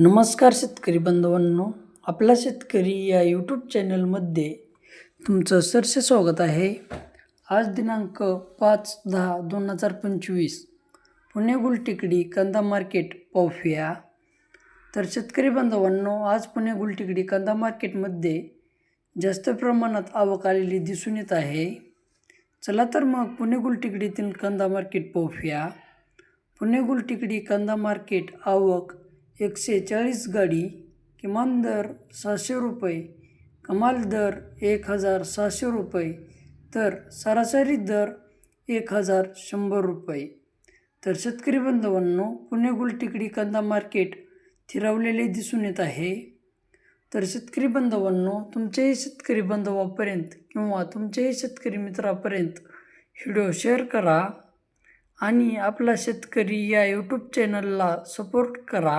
नमस्कार शेतकरी बांधवांनो आपला शेतकरी या यूट्यूब चॅनलमध्ये तुमचं सरसे स्वागत आहे. आज दिनांक पाच दहा दोन हजार पंचवीस पुणे गुलटेकडी कांदा मार्केट पाहूया. तर शेतकरी बांधवांनो आज पुणे गुलटेकडी कांदा मार्केटमध्ये जास्त प्रमाणात आवक आलेली दिसून येत आहे. चला तर मग पुणे गुलटेकडीतील कांदा मार्केट पाहूया. पुणे गुलटेकडी कांदा मार्केट आवक एकशे चाळीस गाडी किमान दर सहाशे रुपये कमाल दर एक हजार सहाशे रुपये तर सरासरी दर एक हजार शंभर रुपये. तर शेतकरी बांधवांनो पुणे गुलटिकडी कांदा मार्केट थिरावलेले दिसून येत आहे. तर शेतकरी बांधवांनो तुमच्याही शेतकरी बांधवापर्यंत किंवा तुमच्याही शेतकरी मित्रापर्यंत व्हिडिओ शेअर करा आणि आपला शेतकरी या यूट्यूब चॅनलला सपोर्ट करा.